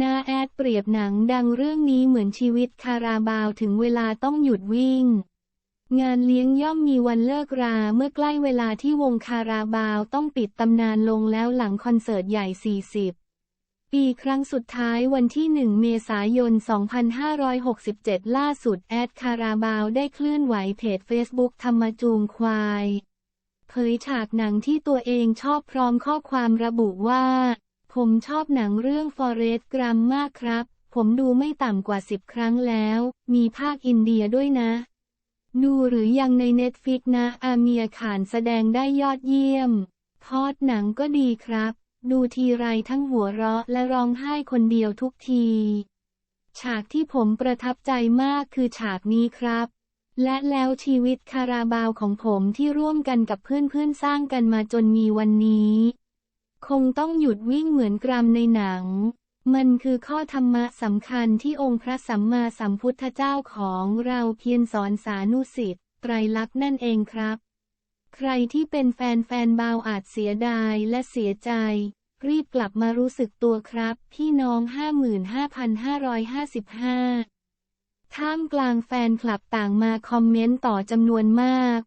นาแอดเปรียบหนังดังเรื่องนี้เหมือนชีวิตคาราบาวถึงเวลาต้องหยุดวิ่ง งานเลี้ยงย่อมมีวันเลิกราเมื่อใกล้เวลาที่วงคาราบาวต้องปิดตำนานลงแล้วหลังคอนเสิร์ตใหญ่ 40 ปีครั้งสุดท้ายวันที่ 1 เมษายน 2567 ล่าสุดแอดคาราบาวได้เคลื่อนไหวเพจ Facebook ธรรมจูงควาย เผยฉากหนังที่ตัวเองชอบพร้อมข้อความระบุว่า ผมชอบหนังเรื่อง Forest Gump มากครับ ผมดูไม่ต่ำกว่า10ครั้งแล้ว มีภาคอินเดียด้วยนะ ดูหรือยังในเน็ตฟิกนะ อาเมียขานแสดงได้ยอดเยี่ยม พอดหนังก็ดีครับ ดูทีไรทั้งหัวเราะและร้องไห้คนเดียวทุกที ฉากที่ผมประทับใจมากคือฉากนี้ครับและแล้วชีวิตคาราบาวของผมที่ร่วมกันกับเพื่อนๆสร้างกันมาจนมีวันนี้ งต้องหยุดวิ่งเหมือนกรามในหนัง มันคือข้อธรรมะสำคัญที่องค์พระสัมมาสัมพุทธเจ้าของเราเพียรสอนสานุสิทธิ์ไตรลักษณ์นั่นเองครับ ใครที่เป็นแฟนแฟนบาวอาจเสียดายและเสียใจ รีบกลับมารู้สึกตัวครับ พี่น้อง 55,555ท่ามกลางแฟนคลับต่างมาคอมเมนต์ต่อจำนวนมาก